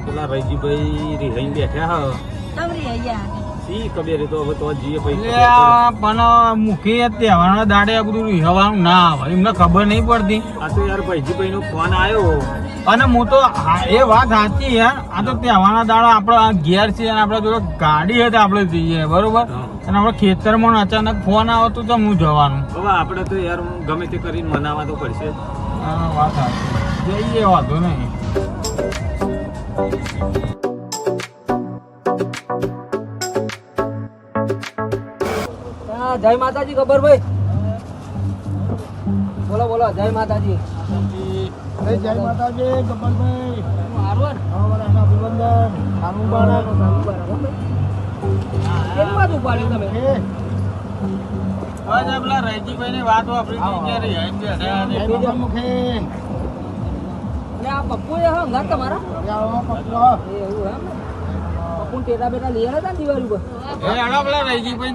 કે પેલા રહીજીભાઈ રિહાઈ બેઠા હ. તમરી અહીંયા સી કબેરે તો હવે તો જઈએ એટલે ભાઈ આ પણ મુખી તહેવારના દાડે આ બધું રિહવાનું ના આવે. એમને ખબર નહીં પડતી. આ તો યાર ભાઈજીભાઈ નો ફોન આવ્યો અને હું તો એ વાત સાચી યાર. આ તો તહેવારના દાડા આપણો ઘેર છે અને આપણે જોડે ગાડી હતી આપણે જઈએ બરોબર? અને આપણે ખેતરમાં અચાનક ફોન આવતો તો હું જવાનું. હવે આપણે તો યાર ગમે તે કરીને મનાવા તો પડશે. હા વાત સાચી. જઈએ વાંધો નહીં. જય માતાજી ખબર ભાઈ બોલો બોલો જય માતાજી. જય માતાજી ગબ્બરભાઈ હારવાર અભિનંદન. સારું કેમ બાજુ પાડ્યું તમે? પેલા રહીજીભાઈ ની વાત વાપરી આ પપ્પુ એ હા અંગાત તમારા? એ એવું એમ પપ્પુ ટેટા બેટા લઈ આવ્યા હતા દિવાળી પર એ હેડો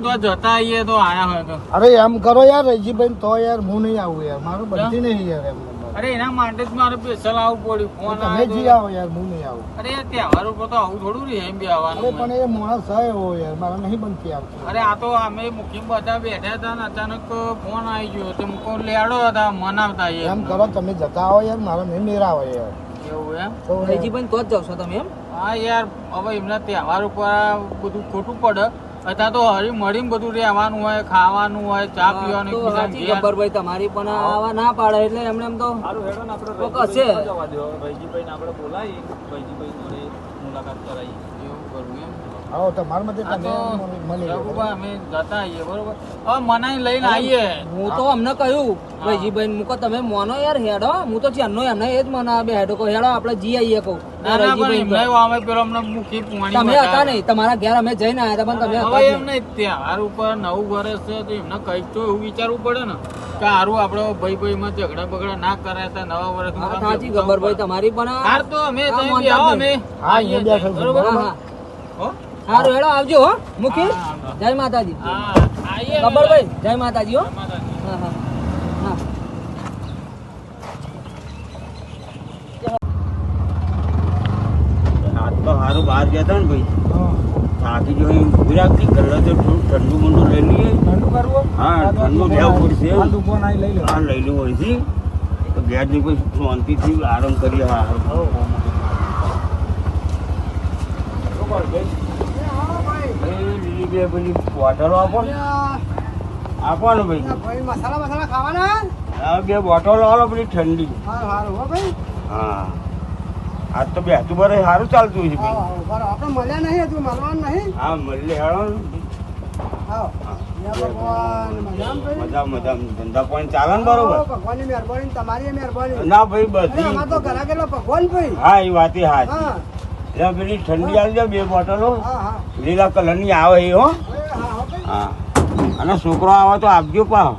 તો જતા આવીએ તો આયા હોય અરે એમ કરો યાર રહીજીભાઈ તો યાર હું નહીં આવું યાર. મારું બધી નહીં યાર એમ. અરે એના માટે જ મારે પેશલ આવવું પડ્યું. ફોન તમે જી આવો યાર હું નહીં આવું. અરે તહેવાર ઉપર તો આવું થોડું રહે એમ બી અરે આવવાનું પણ એ માણસ આવ્યો એવો યાર મારા નહીં બનતી આવતી અરે આ તો અમે મુખી બધા બેઠા હતા ને અચાનક ફોન આવી ગયો. તો મુકો લેડો હતા મનાવતા એમ કરો તમે જતા આવો યાર મારા નહીં મેરા આવે યાર. એવું એમ? તો રહીજીભાઈ તો જ જાવ છો તમે એમ? હા યાર હવે એમના તહેવાર ઉપર આ બધું ખોટું પડે. અત્યારે તો હરી મળીને બધું રહેવાનું હોય ખાવાનું હોય ચા પીવાનું સાચી ઘેર. ગબ્બરભાઈ તમારી પણ આવા ના પાડે એટલે એમને એમ તો આપણે બોલાવી રહીજીભાઈ જોડે મુલાકાત કરાવી એવું કરવું એમ. આવો તો માર મતે તમે મળી. રઘુભાઈ અમે જતા આવીએ બરોબર? હવે મનાઈ લઈને આવીએ હું તો અમને કહ્યું રહીજીભાઈ મૂકો તમે મોનો યાર હેડો. હું તો ચારનો એમને એ જ મને બે હેડો કહું હેડો આપણે જી આવીએ કહું. ના ના પણ રહીજીભાઈ અમે પેલો અમને મુખી પોણી તમે હતા નહીં તમારા ઘેર અમે જઈને આવ્યા હતા પણ તમે હતા એમ નહીં. તહેવાર ઉપર નવું વર્ષ છે તો એમને કંઈક તો એવું વિચારવું પડે ને. કે હારું આપણે ભાઈ ભાઈ માં ઝઘડા બગડા ના કરાય તો નવા વર્ષ સાચી ખબર ભાઈ તમારી પણ હાર તો અમે અમે. હા અહીંયા બેઠા બરોબર? હા. સારું હેડો આવજો હો. હા. જય માતાજી. ગબ્બરભાઈ જય માતાજી હો. હા હા. હા. તો સારું બહાર ગયા હતા ને ભાઈ. હા. થાકી જો રાખતી કલર તો ઠંડુ મંડુ લઈ લઈએ. ઠંડુ કરવું? હા ઠંડુ લેવું પડશે. આ દુકાન આઈ લઈ લો? હા લઈ લેવું હોય છે તો ગેર જઈ પછી શાંતિથી આરામ કરીએ. હા લીલી બે પેલી બોટલો આપો ને. આપવાનું ભાઈ. મસાલા મસાલા ખાવાના? હા બે બોટલો આલો પેલી ઠંડી. હો ભાઈ. હા. આજ તો બેસતું બરે સારું ચાલતું છે ભાઈ. આપણે મળ્યા નહીં હતું મળવાનું નહીં. હા મળીએ હેળો? મજા મજા ધંધા પાણી ચાલે ને બરોબર? ભગવાનની મહેરબાની તમારી મહેરબાની. ના ભાઈ બધી તો ઘરા કેટલા ભગવાન ભાઈ. હા એ વાત હા. એટલે પેલી ઠંડી આવી જાય બે બોટલો. લીલા કલરની આવે એ હો. હા અને છોકરો આવે તો આપજો પા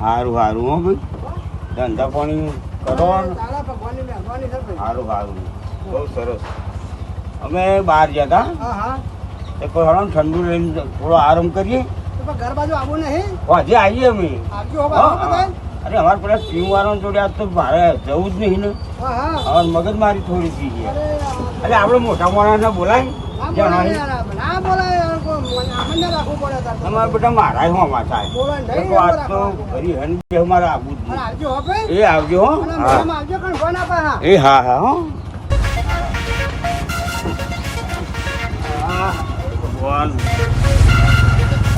સારું સારું હો ભાઈ. ધંધા પાણી કરો સારું સારું બહુ સરસ. અમે બહાર ગયા હતા હા કોઈ હળો ઠંડુ લઈને થોડો આરામ કરીએ. ઘર બાજુ આવું નહીં? હજી આવીએ અમે. આવજો અરે અમારે પેલા સ્ટીમ વાળા જોડે આજ તો મારે જવું જ નહીં ને. હા હા. અમારે મગજ મારી થોડી થઈ ગઈ અરે આપણે મોટા મોણા બોલાય? ના જાણો બોલાય નહીં. યાર, ના બોલાય યાર, કોઈ મને આમને રાખવું પડે તાર તો. અમારે બેટા મારા હોમાં થાય. બોલાય તો આજ એવું તો રાખવાનું. ફરી હન બે અમારે આવવું જ એ આવજો હો. એ હા હા હો. ભગવાન.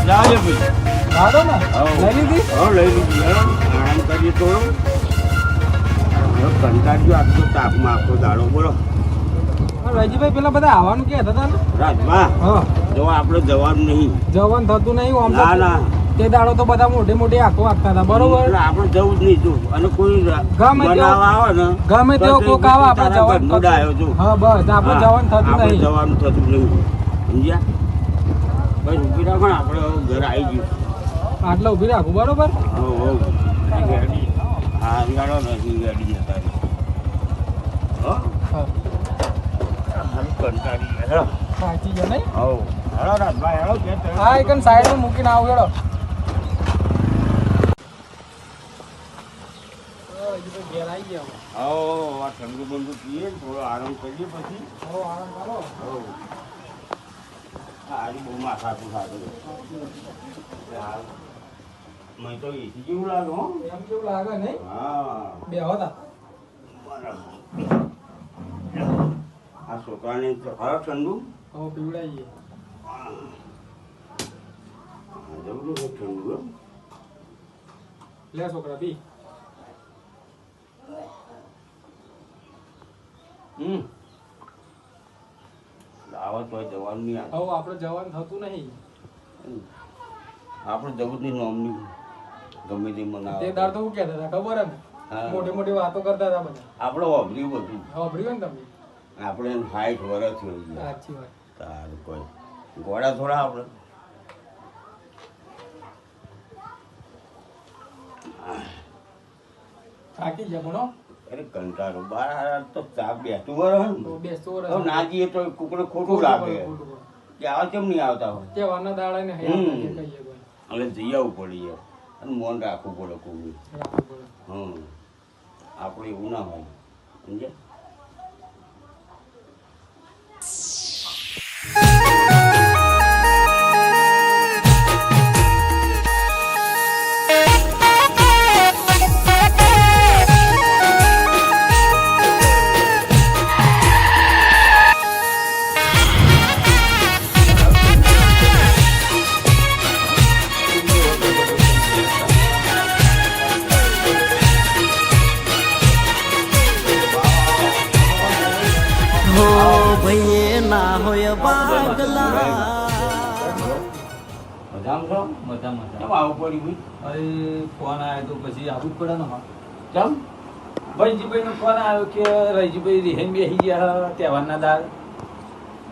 જાજે ભાઈ. ને? લઈ લીધી? લઈ લીધી. આરામ કરીએ થોડો કંટાળ્યો આટલો તાપમાં આખો દાડો. બોલો. રાજીભાઈ પેલા બધા આવવાનું કે હતા ને? રાજમાં? જો આપણે જવાનું નહીં. જવાનું થતું નહીં ના ના. તે દાડો તો બધા મોટી મોટી આંખો આપતા હતા બરોબર? આપણે જવું જ નહીં જો. અને કોઈ ગમે તેવો- આવે ને ગમે તેવો કોક આવે આપણે જવાનું થતું જો. થતું. હા બસ આપણે જવાનું થતું નહીં. જવાનું થતું નહીં. સમજ્યા? ભાઈ રૂપીરા પણ આપણે ઘર આવી ગયું. આટલે ઊભી રાખું, બરોબર હો હો હા હા. હો. હા સાઈડમાં મૂકીને આવું, હેડો ઘેર આવી ગયા આવો આ ઠંડુ બંધુ પીએ થોડો આરામ કરીએ પછી હો આરામ કરો હો બહુ માથા. હાલ મને તો એસી જેવું લાગે હો. એમ લાગે નહીં? હા. બે હતા? આ છોકરાને તો ઠંડુ? હવે પીવડાવીએ જબરું છે ઠંડુ. લે છોકરા પી. હમ. દાવત હોય જવાનું નહીં હવે આપણે જવાનું થતું નહીં. આપણે જવું જ નહીં નોમની ગમે તે મનાવે તે દાડ તો હું કહેતા હતા ખબર હે ને? મોટી મોટી વાતો કરતા હતા બધા. આપણે વાપર્યું બધું. સાંભળ્યું ને તમે? આપણે હાઈટ વરસ થઈ ગયા સાચી વાત. તારું કોઈ. ગોળા થોડા આપણે થાકી ભણો અરે કંટાળો. બાર તો ચા બેસતું વરે ને. તો બેસતો હવે ના જઈએ તો કોકને ખોટું લાગે કે આવા કેમ નહીં આવતા હોય? તહેવારના દાડા ને હમ. એટલે જઈ આવવું પડે યાર. અને મન રાખવું પડે કોઈ હમ આપણે એવું ના હોય. સમજે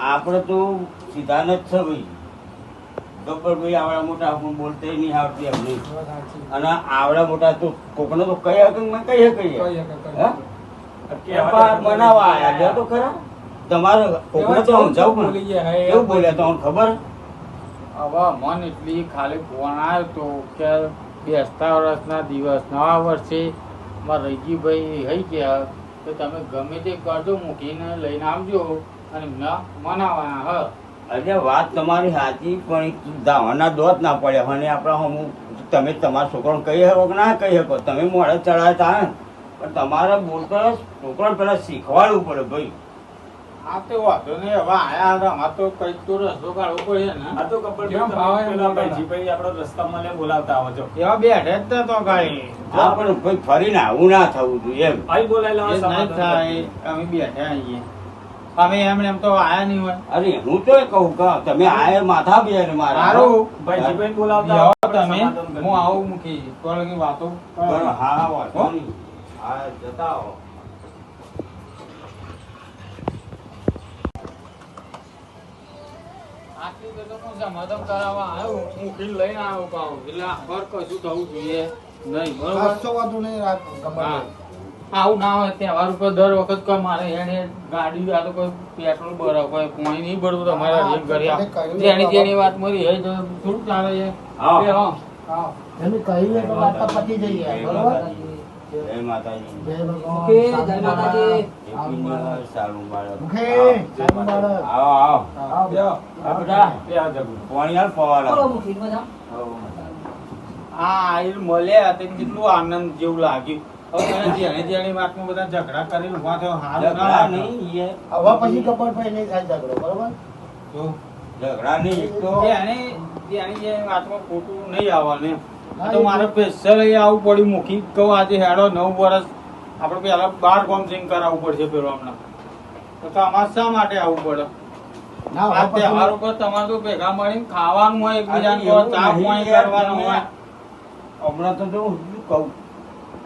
આપણે તો સીધા જ છે ભાઈ ગબ્બરભાઈ આવડા મોટા આપણને બોલતા નહીં આવડતી અમને અને આવડા મોટા તો કોકને તો કઈ હકે મેં કઈ કહીએ કહીએ કે કહીએ. હે? બનાવવા આવ્યા તો ખરા તમારે કોકને તો સમજાવું બોલી ગયા, કેવું બોલ્યા તો ખબર? હવે મન એટલી ખાલી આવ્યો તો કે બેસતા વર્ષના દિવસ નવા વર્ષે મારા રૈજીભાઈ હઈ ગયા તો તમે ગમે તે કરજો મૂકીને લઈને આવજો અને મનાવાના હ. અરે વાત તમારી સાચી પણ ધાવાના દોત ના પડ્યા અને આપણે હું તમે તમારા છોકરાને કહી શકો કે ના કહી શકો? તમે મોડે ચડાવતા પણ તમારે બોલતા છોકરાને પેલા શીખવાડવું પડે ભાઈ. આ તો વાંધો નહીં. હવે આયા હતા. અમારે તો કંઈક તો રસ્તો કાઢવો પડે ને. આ તો કપડ જેમ ભાવે પેલા બોલાવતા. ભાઈજીભાઈ આપણો રસ્તામાં લે બોલાવતા આવો છો. એવા બેઠે જ નતો ગાડી હા પણ ભાઈ ફરીને આવું ના થવું જોઈએ એમ. ભાઈ બોલાયેલા એ જ થાય. અમે બેઠા આવીએ. અમે એમ એમ તો આયા નહીં હોય. અરે હું તો એ કહું કે તમે આયે માથા બે ને મારા. સારું ભાઈજીભાઈ બોલાવતા આવો, તમે. હું આવું મૂકી. લગી વાતો. હા હા વાંધો હા જતા આવો. આટલી તો તો હું સમાધાન કરાવવા આવ્યો મૂકીને લઈને આવ્યો પાછો. એટલે આખર કશું થવું જોઈએ નહીં બરોબર? નહીં આવું ના હોય તહેવાર ઉપર દર વખત કોઈ મારે એને ગાડી આ તો કોઈ પેટ્રોલ ભરાવ કોઈ પાણી નહીં ભરવું તમારે જેની જેની વાત મળી હોય તો થોડું ચાલે છે હા. હા. એમ કહીએ તો વાત પતી જઈએ બરોબર? જય માતાજી. જય ભગવાન. માતાજી. સારું બાળક. આવો. પાણી હાલ આ તે કેટલું આનંદ જેવું લાગ્યું. હવે તને વાતમાં બધા ઝઘડા કરી ઊભા થયો હારું ના ઝઘડા નહીં. હવે પછી ગબ્બર ભાઈ નહીં થાય ઝઘડો બરોબર? ઝઘડા નહીં એક તો જેની વાતમાં ખોટું નહીં આવવાનું એમ. તો મારે સ્પેશિયલ અહીં આવવું પડ્યું મૂકી. કહું આજે હેડો નવ વર્ષ આપણે પેલા બાર કોમ સિંગ કરાવવું પડશે પેલો હમણાં. તો તમારે શા માટે આવવું પડે? આ તહેવાર ઉપર તમારે તો ભેગા મળીને ખાવાનું હોય એકબીજાને ચા પાણી કરવાનું હોય. હમણાં તો જો કહું?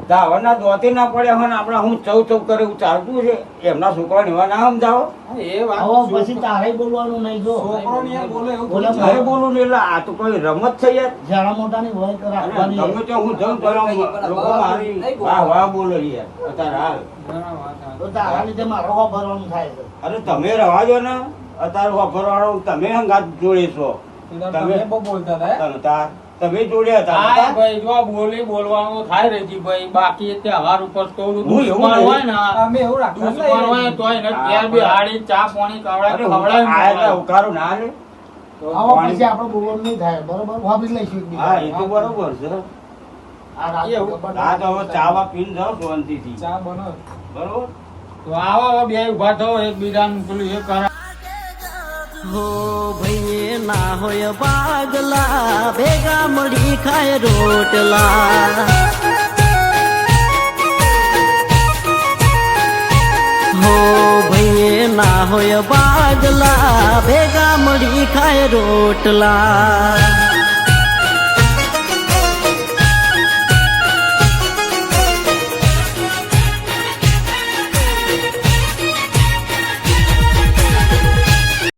ધાવાના દોતે ના પડ્યા હોય ને આપણે હું ચૌ ચૌ કરે એવું ચાલતું છે. એમના છોકરાને એવા ના સમજાવો. એ વાત પછી તારે બોલવાનું નહીં જો. છોકરો ને બોલે એવું બોલે થોડું બોલું. ને એટલે આ તો કોઈ રમત છે યાર. ઝાડા મોટાની હોય તો અને રાખવાની. ગમે હું જમ કરો લોકો મારી વાહ વાહ બોલો યાર. અત્યારે હાલ. તો તારા લીધે મારો હો ભરવાનું થાય છે. અરે તમે રવા જો ને. અત્યારે વાપરવાળો તમે હંગાત જોડે છો. તમે- તમે બોલતા હતા? તાર તમે જોડ્યા હતા ભાઈ જો બોલી બોલવાનું થાય રજીભાઈ બાકી તહેવાર ઉપર તો હું એવું હોય ને અમે એવું રાખતા દુશ્મન હોય તો એને ઘેર બી હાડી ચા પાણી ખવડાવી હું આયા તા ઉકારો ના લે આવો પછી આપણો બોલ નહીં થાય બરોબર? વાપરી લઈશું એક હા એ તો બરોબર છે. આ તો હવે ચા બા પીને જાઓ શાંતિથી. ચા બનો. બરોબર? તો આવો બે ઊભા થો એકબીજાનું પેલું એ કરા હો ભાઈએ ના હોય બાગલા ભેગા મળી ખાય રોટલા. હો ભાઈએ ના હોય બાગલા ભેગા મળી ખાય રોટલા.